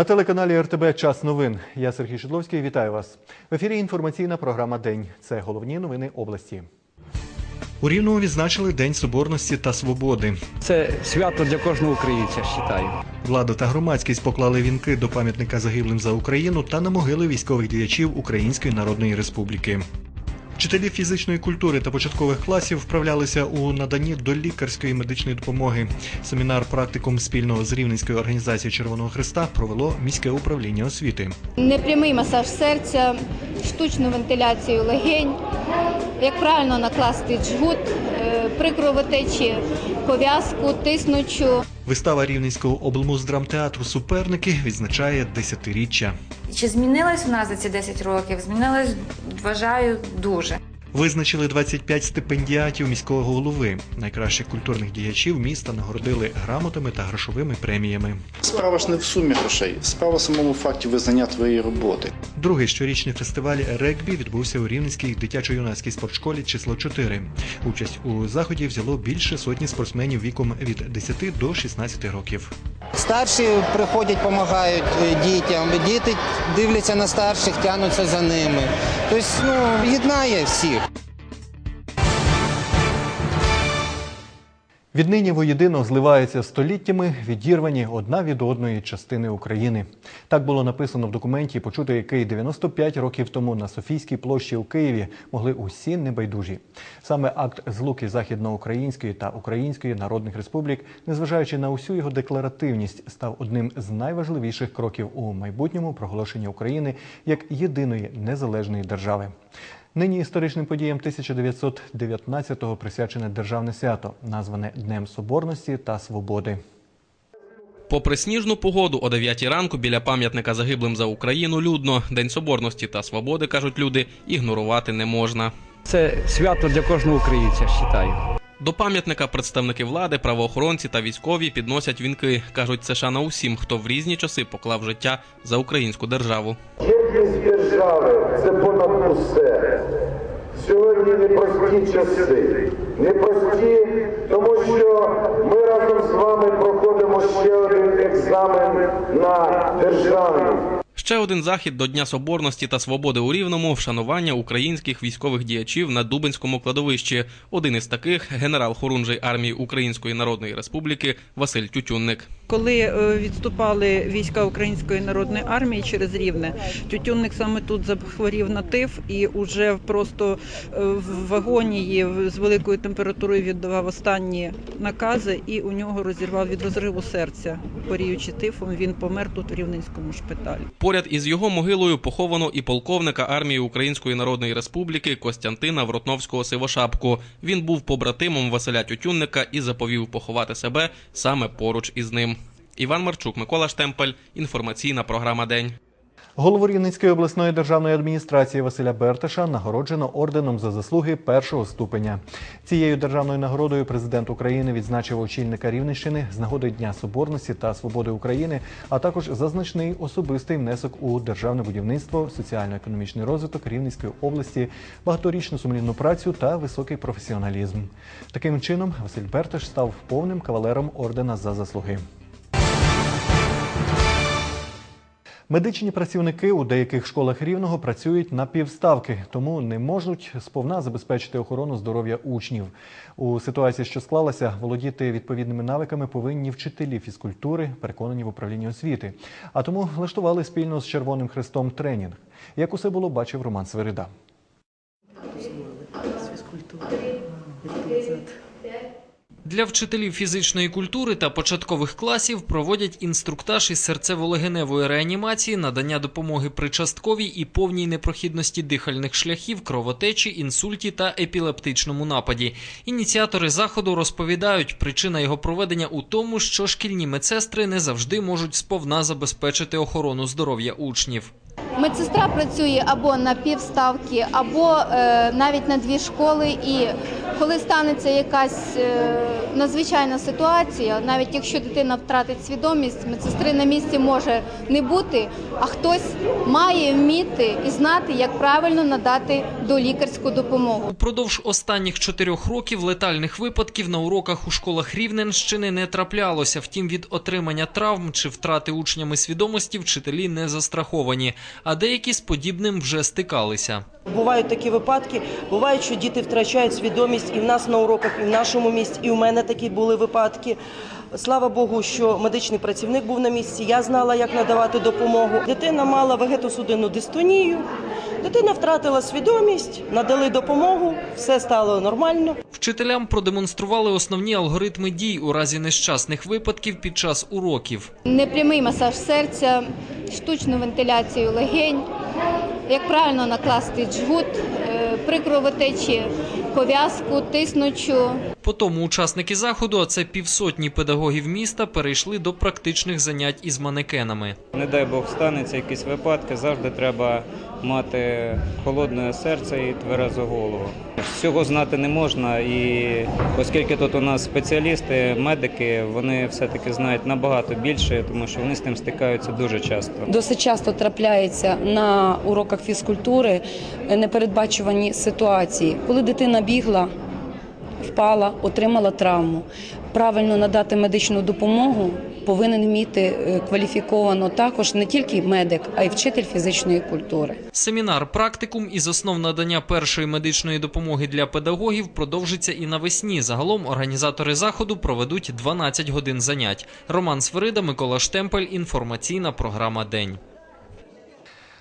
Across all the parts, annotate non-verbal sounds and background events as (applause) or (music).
На телеканалі РТБ Час новин. Я Сергій Шедловський. Вітаю вас. В ефірі інформаційна програма День. Це головні новини області. У Рівному відзначили День Соборності та Свободи. Це свято для кожного українця, вважаю. Влада та громадськість поклали вінки до пам'ятника загиблим за Україну та на могили військових діячів Української Народної Республіки. Вчителі фізичної культури та початкових класів вправлялися у наданні до лікарської медичної допомоги. Семінар практикум спільного з Рівненською організацією Червоного Христа провело міське управління освіти. Непрямий масаж серця, штучну вентиляцію легень, як правильно накласти джгут, е, при кровотечі пов'язку, тиснучу. Вистава Рівненського облмуздрамтеатру Суперники відзначає десятиріччя. Чи змінилась у нас за ці 10 років? Змінилась, вважаю, дуже. Визначили 25 стипендіатів міського голови. Найкращих культурних діячів міста нагородили грамотами та грошовими преміями. Справа ж не в сумі грошей, справа в самому факті визнання твоєї роботи. Другий щорічний фестиваль регбі відбувся у Рівненській дитячо-юнацькій спортшколі число 4. Участь у заході взяло більше сотні спортсменів віком від 10 до 16 років. Старші приходять, допомагають дітям. Діти дивляться на старших, тягнуться за ними. Тобто, ну, єднає всіх. Віднині воєдино зливаються століттями відірвані одна від одної частини України. Так було написано в документі, почути який 95 років тому на Софійській площі у Києві могли усі небайдужі. Саме акт злуки західноукраїнської та української народних республік, незважаючи на усю його декларативність, став одним з найважливіших кроків у майбутньому проголошення України як єдиної незалежної держави. Нині історичним подіям 1919-го присвячене державне свято, назване Днем Соборності та Свободи. Попри сніжну погоду, о 9 ранку біля пам'ятника загиблим за Україну людно. День соборності та свободи, кажуть люди, ігнорувати не можна. Це свято для кожного українця, вважаю. До пам'ятника представники влади, правоохоронці та військові підносять вінки. кажуть, це шана усім, хто в різні часи поклав життя за українську державу. Єдність держави це понад усе. Сьогодні непрості часи. Непрості, тому що ми разом з вами проходимо ще один екзамен на державність. Ще один захід до Дня Соборності та Свободи у Рівному вшанування українських військових діячів на Дубинському кладовищі. Один із таких генерал хорунжий армії Української Народної Республіки Василь Тютюнник. Коли е, відступали війська Української народної армії через Рівне, Тютюнник саме тут захворів на тиф і уже просто е, в вагоні з великою температурою віддавав останні накази, і у нього розірвав від розриву серця. Хворіючи тифом, він помер тут в Рівненському шпиталі. Поряд із його могилою поховано і полковника армії Української Народної Республіки Костянтина Вротновського Сивошапку. Він був побратимом Василя Тютюнника і заповів поховати себе саме поруч із ним. Іван Марчук, Микола Штемпель. Інформаційна програма День. Голову Рівненської обласної державної адміністрації Василя Бертиша нагороджено орденом за заслуги першого ступеня. Цією державною нагородою президент України відзначив очільника Рівненщини з нагоди Дня Соборності та Свободи України, а також за значний особистий внесок у державне будівництво, соціально-економічний розвиток Рівненської області, багаторічну сумлінну працю та високий професіоналізм. Таким чином, Василь Бертиш став повним кавалером ордена за заслуги. Медичні працівники у деяких школах рівного працюють на півставки, тому не можуть сповна забезпечити охорону здоров'я учнів. У ситуації, що склалася, володіти відповідними навиками повинні вчителі фізкультури, переконані в управлінні освіти. А тому влаштували спільно з Червоним Хрестом тренінг. Як усе було, бачив Роман Свирида. Для вчителів фізичної культури та початкових класів проводять інструктаж із серцево-легеневої реанімації, надання допомоги при частковій і повній непрохідності дихальних шляхів, кровотечі, інсульті та епілептичному нападі. Ініціатори заходу розповідають, причина його проведення у тому, що шкільні медсестри не завжди можуть сповна забезпечити охорону здоров'я учнів. Медсестра працює або на півставки, або е, навіть на дві школи, і Коли станеться якась е, надзвичайна ситуація, навіть якщо дитина втратить свідомість, медсестри на місці може не бути, а хтось має вміти і знати, як правильно надати долікарську допомогу. Упродовж останніх чотирьох років летальних випадків на уроках у школах Рівненщини не траплялося. Втім, від отримання травм чи втрати учнями свідомості вчителі не застраховані, а деякі з подібним вже стикалися. Бувають такі випадки. Бувають, що діти втрачають свідомість і в нас на уроках, і в нашому місті, і в мене такі були випадки. Слава Богу, що медичний працівник був на місці. Я знала, як надавати допомогу. Дитина мала вегетосудинну дистонію. Дитина втратила свідомість, надали допомогу, все стало нормально. Вчителям продемонстрували основні алгоритми дій у разі нещасних випадків під час уроків. Непрямий масаж серця, штучну вентиляцію легень, як правильно накласти джгут, е, при кровотечі пов'язку, тиснучу. Потім учасники заходу, а це півсотні педагогів міста, перейшли до практичних занять із манекенами. Не дай Бог станеться якісь випадки, завжди треба мати холодне серце і тверезу голову. Всього знати не можна, і оскільки тут у нас спеціалісти, медики, вони все-таки знають набагато більше, тому що вони з тим стикаються дуже часто. Досить часто трапляється на уроках фізкультури непередбачувані ситуації, коли дитина бігла, впала, отримала травму. Правильно надати медичну допомогу повинен вміти е, кваліфіковано також не тільки медик, а й вчитель фізичної культури. Семінар практикум із основ надання першої медичної допомоги для педагогів продовжиться і навесні. Загалом організатори заходу проведуть 12 годин занять. Роман Сверида, Микола Штемпель. Інформаційна програма День.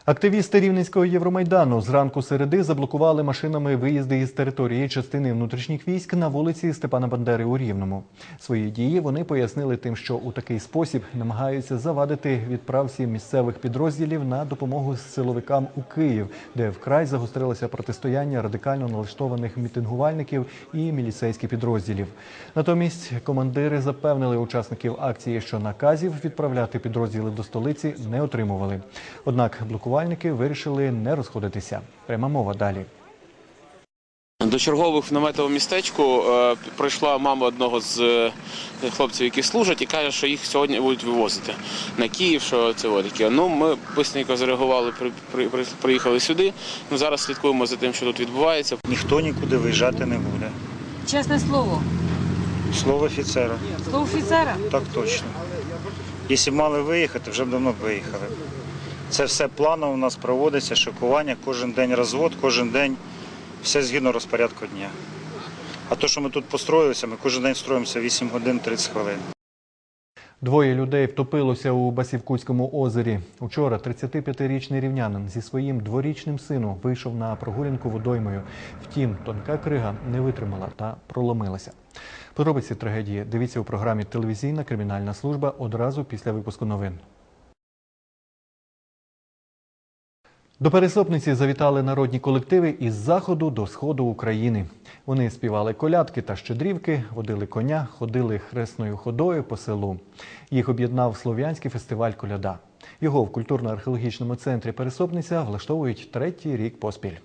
Активісти Рівненського Євромайдану зранку середи заблокували машинами виїзди із території частини внутрішніх військ на вулиці Степана Бандери у Рівному. Свої дії вони пояснили тим, що у такий спосіб намагаються завадити відправці місцевих підрозділів на допомогу силовикам у Київ, де вкрай загострилося протистояння радикально налаштованих мітингувальників і міліцейських підрозділів. Натомість командири запевнили учасників акції, що наказів відправляти підрозділи до столиці не отримували. Однак блокувальники вирішили не розходитися. Пряма мова далі. До чергових в наметовому містечку е, прийшла мама одного з е, хлопців, які служать, і каже, що їх сьогодні будуть вивозити на Київ. Що це таке. Ну ми швидко при- приїхали сюди. Ну зараз слідкуємо за тим, що тут відбувається. Ніхто нікуди виїжджати не буде. Чесне слово. Слово офіцера. Слово офіцера. Так точно. Якщо б мали виїхати, вже б давно б виїхали. Це все планово у нас проводиться, шокування, кожен день розвод, кожен день все згідно розпорядку дня. А то, що ми тут построїлися, ми кожен день строїмося 8 годин 30 хвилин. Двоє людей втопилося у Басівкутському озері. Учора 35-річний рівнянин зі своїм дворічним сином вийшов на прогулянку водоймою. Втім, тонка крига не витримала та проломилася. Подробиці трагедії дивіться у програмі Телевізійна кримінальна служба одразу після випуску новин. До пересопниці завітали народні колективи із заходу до сходу України. Вони співали колядки та щедрівки, водили коня, ходили хресною ходою по селу. Їх об'єднав слов'янський фестиваль коляда. Його в культурно-археологічному центрі Пересопниця влаштовують третій рік поспіль.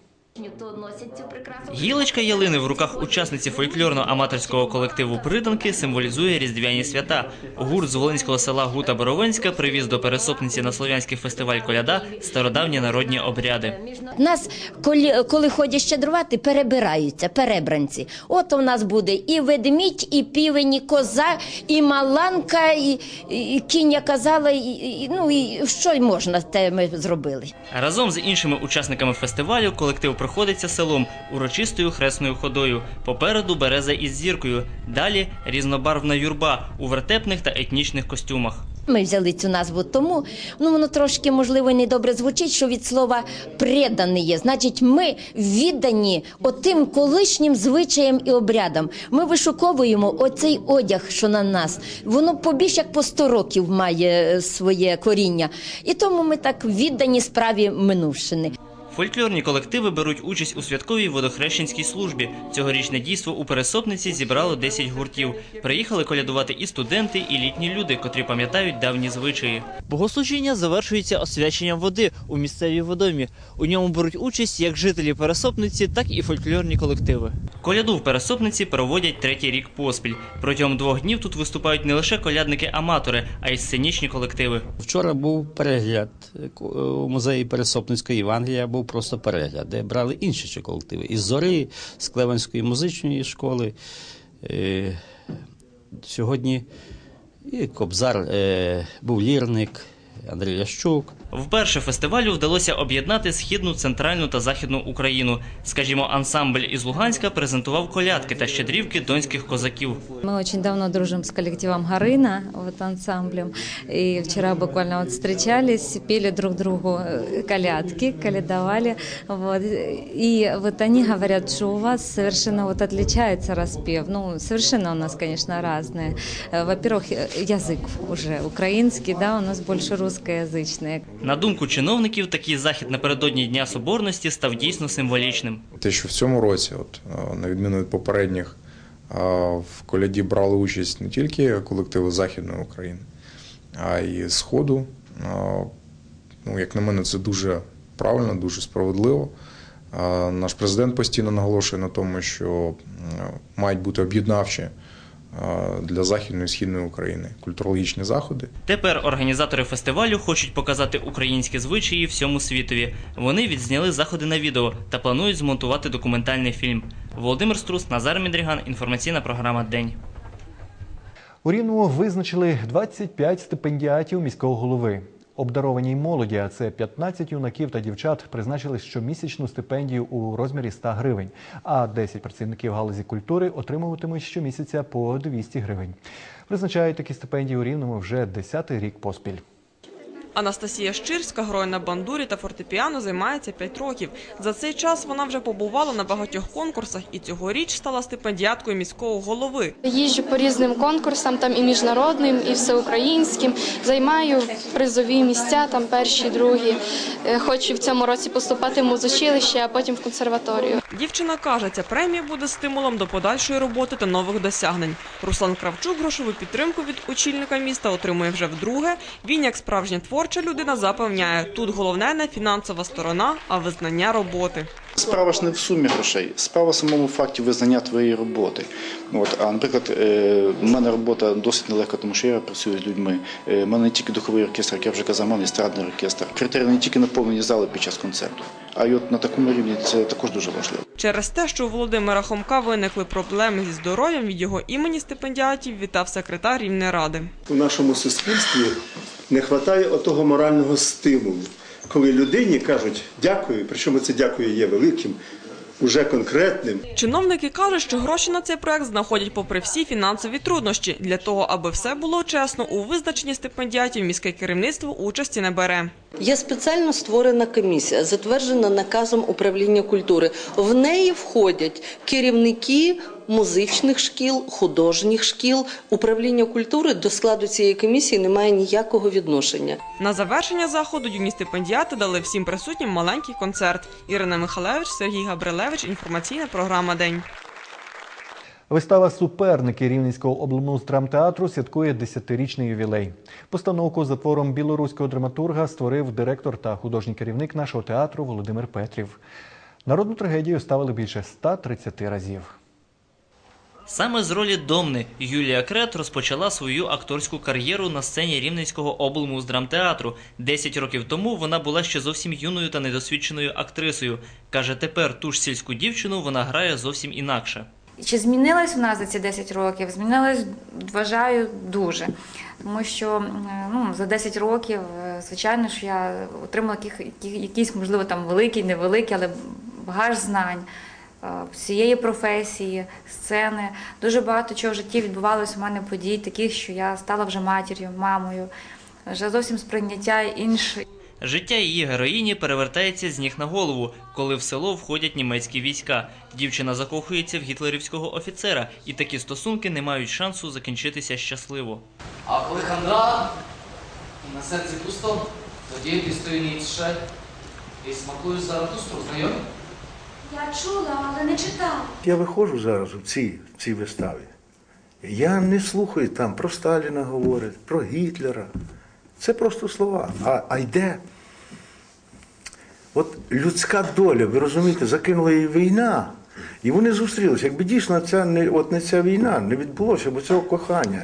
Гілочка ялини в руках учасниці фольклорно-аматорського колективу Приданки символізує різдвяні свята. Гурт з Волинського села Гута Боровинська привіз до пересопниці на слов'янський фестиваль коляда стародавні народні обряди. У нас, коли, коли ходять щедрувати, перебираються, перебранці. От у нас буде і ведмідь, і півень, і коза, і маланка, і, і, і кінь, казала, і, і, ну і що можна, те ми зробили. Разом з іншими учасниками фестивалю колектив проходиться селом урочистою хресною ходою. Попереду береза із зіркою. Далі різнобарвна юрба у вертепних та етнічних костюмах. Ми взяли цю назву тому, ну воно трошки, можливо, і недобре звучить, що від слова преданий є. Значить, ми віддані отим колишнім звичаям і обрядам. Ми вишуковуємо оцей одяг, що на нас. Воно побільш як по 100 років має е, своє коріння. І тому ми так віддані справі минувшини. Фольклорні колективи беруть участь у святковій водохрещенській службі. Цьогорічне дійство у пересопниці зібрало 10 гуртів. Приїхали колядувати і студенти, і літні люди, котрі пам'ятають давні звичаї. Богослужіння завершується освяченням води у місцевій водомі. У ньому беруть участь як жителі пересопниці, так і фольклорні колективи. Коляду в пересопниці проводять третій рік поспіль. Протягом двох днів тут виступають не лише колядники-аматори, а й сценічні колективи. Вчора був перегляд е, е, у музеї Пересопницької Євангелія, був просто перегляд, де брали інші ще колективи. Із Зори, з Клевенської музичної школи. Е, Сьогодні і Кобзар, е, був лірник, Андрій Ящук. Вперше фестивалю вдалося об'єднати східну, центральну та західну Україну. Скажімо, ансамбль із Луганська презентував колядки та щедрівки донських козаків. Мы очень давно дружим с коллективом Гарына, вот ансамблем. И вчера буквально вот встречались, пели друг другу э, колядки, колядовали. Вот. И вот они говорят, что у вас совершенно вот отличается распев. Ну, совершенно у нас, конечно, разные. Э, Во-первых, э, язык уже украинский, да, у нас больше русскоязычный. На думку чиновників, такий захід напередодні Дня Соборності став дійсно символічним. Те, що в цьому році, от, е, на відміну від попередніх, е, в коляді брали участь не тільки колективи Західної України, а й Сходу. Е, Ну, як на мене, це дуже правильно, дуже справедливо. Наш президент постійно наголошує на тому, що мають бути об'єднавчі для Західної і Східної України культурологічні заходи. Тепер організатори фестивалю хочуть показати українські звичаї всьому світові. Вони відзняли заходи на відео та планують змонтувати документальний фільм. Володимир Струс, Назар Мідріган. Інформаційна програма День. У Рівному визначили 25 стипендіатів міського голови. Обдарованій молоді, а це 15 юнаків та дівчат, призначили щомісячну стипендію у розмірі 100 гривень, а 10 працівників галузі культури отримуватимуть щомісяця по 200 гривень. Призначають такі стипендії у Рівному вже 10-й рік поспіль. Анастасія Щирська грає на бандурі та фортепіано займається 5 років. За цей час вона вже побувала на багатьох конкурсах і цьогоріч стала стипендіаткою міського голови. Їжджу по різним конкурсам, там і міжнародним, і всеукраїнським. Займаю призові місця, там перші, другі. Е, Хочу в цьому році поступати в музичилище, а потім в консерваторію. Дівчина каже, ця премія буде стимулом до подальшої роботи та нових досягнень. Руслан Кравчук грошову підтримку від очільника міста отримує вже вдруге. Він, як справжня творча людина, запевняє, тут головне не фінансова сторона, а визнання роботи. Справа ж не в сумі грошей, справа в самому факті визнання твоєї роботи. От, а наприклад, е, в мене робота досить нелегка, тому що я працюю з людьми. Е, в мене не тільки духовий оркестр, як я вже казав, мене естрадний оркестр. Критерій не тільки наповнені зали під час концерту, а й от на такому рівні це також дуже важливо. Через те, що у Володимира Хомка виникли проблеми зі здоров'ям, від його імені стипендіатів вітав секретар Рівнеради. У нашому суспільстві не вистачає отого морального стимулу, коли людині кажуть дякую, причому це дякую є великим, уже конкретним. Чиновники кажуть, що гроші на цей проект знаходять попри всі фінансові труднощі. Для того, аби все було чесно, у визначенні стипендіатів міське керівництво участі не бере. Є спеціально створена комісія, затверджена наказом управління культури. В неї входять керівники музичних шкіл, художніх шкіл. Управління культури до складу цієї комісії не має ніякого відношення. На завершення заходу юні стипендіати дали всім присутнім маленький концерт. Ірина Михалевич, Сергій Габрилевич. Інформаційна програма День. Вистава Суперники Рівненського облмуздрамтеатру святкує 10-річний ювілей. Постановку за твором білоруського драматурга створив директор та художній керівник нашого театру Володимир Петрів. Народну трагедію ставили більше 130 разів. Саме з ролі Домни Юлія Крет розпочала свою акторську кар'єру на сцені Рівненського облмуздрамтеатру. Десять років тому вона була ще зовсім юною та недосвідченою актрисою. Каже, тепер ту ж сільську дівчину вона грає зовсім інакше. Чи змінилась нас за ці 10 років? Змінилась, вважаю, дуже. Тому що ну, за 10 років, е, звичайно, що я отримала яких, які- якийсь, можливо, там великий, невеликий, але багаж знань е, цієї професії, сцени. Дуже багато чого в житті відбувалося у мене подій, таких, що я стала вже матір'ю, мамою, вже зовсім сприйняття інше. Життя її героїні перевертається з ніг на голову, коли в село входять німецькі війська. Дівчина закохується в гітлерівського офіцера, і такі стосунки не мають шансу закінчитися щасливо. А коли хандра на серці пусто, тоді дістаю Ніцше І смакую Заратустру, знайомі? Я чула, але не читала. Я виходжу зараз у цій, в цій виставі. Я не слухаю там про Сталіна говорять, про Гітлера. Це просто слова. А, а йде. От людська доля, ви розумієте, закинула її війна. І вони зустрілися. Якби дійсно ця не от не ця війна не відбулося, бо цього кохання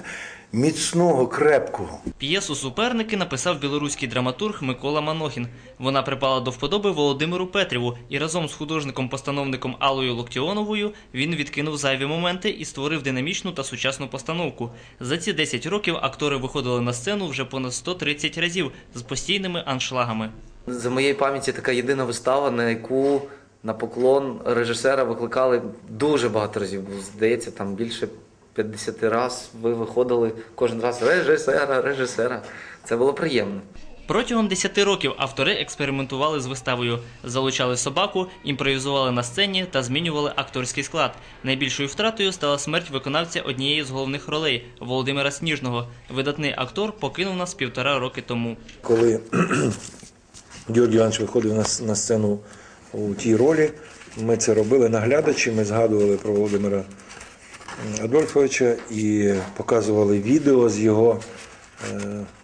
міцного, крепкого. П'єсу суперники написав білоруський драматург Микола Манохін. Вона припала до вподоби Володимиру Петріву, і разом з художником-постановником Аллою Локтіоновою він відкинув зайві моменти і створив динамічну та сучасну постановку. За ці 10 років актори виходили на сцену вже понад 130 разів з постійними аншлагами. За моєї пам'яті така єдина вистава, на яку на поклон режисера викликали дуже багато разів. Здається, там більше 50 разів ви виходили кожен раз режисера, режисера. Це було приємно. Протягом 10 років автори експериментували з виставою, залучали собаку, імпровізували на сцені та змінювали акторський склад. Найбільшою втратою стала смерть виконавця однієї з головних ролей Володимира Сніжного. Видатний актор покинув нас півтора роки тому. Коли (clears throat) Георгій Іванович виходив на, на сцену у тій ролі, ми це робили наглядачі, ми згадували про Володимира Адольфовича і показували відео з його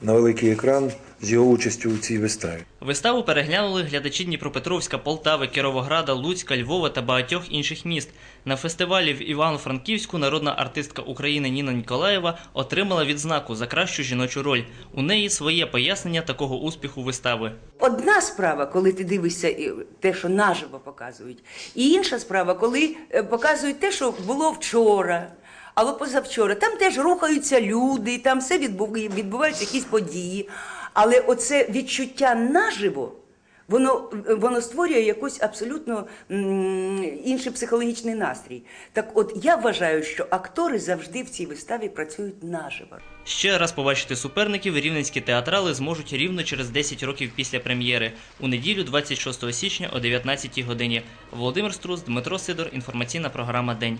на великий екран з його участю у цій виставі. Виставу переглянули глядачі Дніпропетровська, Полтави, Кіровограда, Луцька, Львова та багатьох інших міст. На фестивалі в Івано-Франківську народна артистка України Ніна Ніколаєва отримала відзнаку за кращу жіночу роль. У неї своє пояснення такого успіху вистави. Одна справа, коли ти дивишся і те, що наживо показують, і інша справа, коли е, показують те, що було вчора. Або позавчора, там теж рухаються люди, там все відбув- відбуваються якісь події. Але оце відчуття наживо, воно, воно створює якийсь абсолютно інший психологічний настрій. Так от я вважаю, що актори завжди в цій виставі працюють наживо. Ще раз побачити суперників рівненські театрали зможуть рівно через 10 років після прем'єри у неділю, 26 січня о 19 годині. Володимир Струс, Дмитро Сидор. Інформаційна програма День.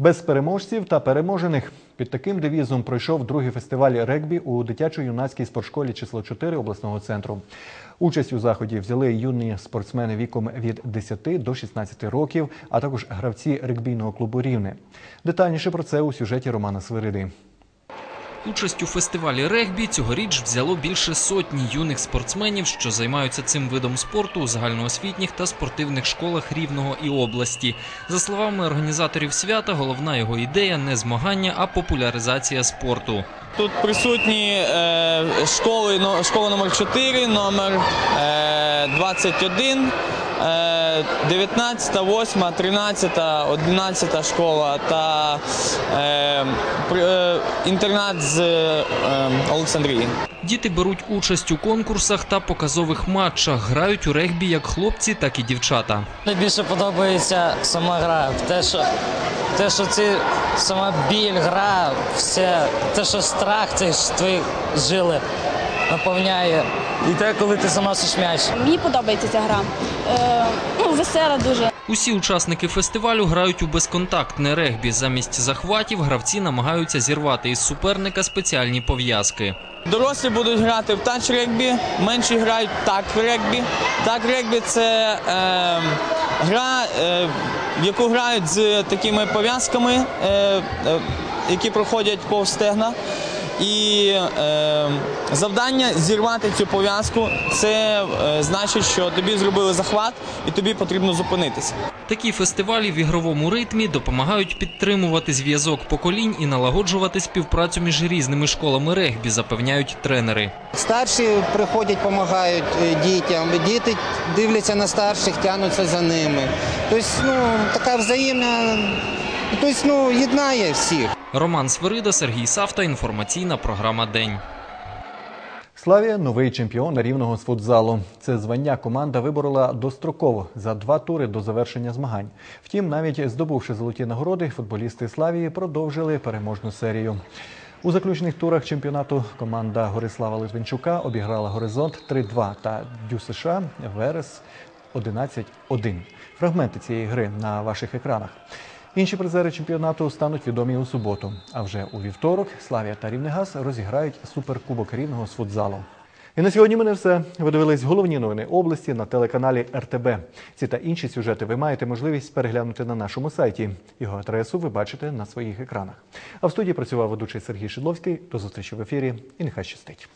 Без переможців та переможених під таким девізом пройшов другий фестиваль регбі у дитячо-юнацькій спортшколі число 4 обласного центру. Участь у заході взяли юні спортсмени віком від 10 до 16 років, а також гравці регбійного клубу Рівне. Детальніше про це у сюжеті Романа Свириди. Участь у фестивалі регбі цьогоріч взяло більше сотні юних спортсменів, що займаються цим видом спорту у загальноосвітніх та спортивних школах Рівного і області. За словами організаторів свята, головна його ідея не змагання, а популяризація спорту. Тут присутні е, школи, но- школа номер 4, номер е, 21, е, 19, 8, 13, 11 школа та е, при- е, інтернат з е, Олександрії. Діти беруть участь у конкурсах та показових матчах, грають у регбі як хлопці, так і дівчата. Найбільше подобається сама гра. Те, що, те, що ці сама біль, гра, все, те, що страх, це ж твої жили наповняє. І те, коли ти заносиш м'яч. Мені подобається ця гра. Е, ну, весела дуже. Усі учасники фестивалю грають у безконтактне регбі. Замість захватів гравці намагаються зірвати із суперника спеціальні пов'язки. Дорослі будуть грати в тач регбі, менші грають так регбі. Так регбі це е, гра, е, в яку грають з такими пов'язками, е, е, які проходять повз стегна. І е, завдання зірвати цю пов'язку це е, значить, що тобі зробили захват і тобі потрібно зупинитися. Такі фестивалі в ігровому ритмі допомагають підтримувати зв'язок поколінь і налагоджувати співпрацю між різними школами регбі, запевняють тренери. Старші приходять, допомагають е, дітям, діти дивляться на старших, тягнуться за ними. Тобто, ну, така взаємна, тобто, ну, єднає всіх. Роман Свирида, Сергій Савта. Інформаційна програма День. Славія новий чемпіон рівного з футзалу. Це звання команда виборола достроково за два тури до завершення змагань. Втім, навіть здобувши золоті нагороди, футболісти Славії продовжили переможну серію. У заключних турах чемпіонату команда Горислава Литвинчука обіграла Горизонт 3-2 та Дю США Верес 11-1. Фрагменти цієї гри на ваших екранах. Інші призери чемпіонату стануть відомі у суботу. А вже у вівторок Славія та Рівнегаз розіграють суперкубок рівного з футзалу. І на сьогодні мене все. Ви дивились головні новини області на телеканалі РТБ. Ці та інші сюжети ви маєте можливість переглянути на нашому сайті. Його адресу ви бачите на своїх екранах. А в студії працював ведучий Сергій Шидловський. До зустрічі в ефірі і нехай щастить.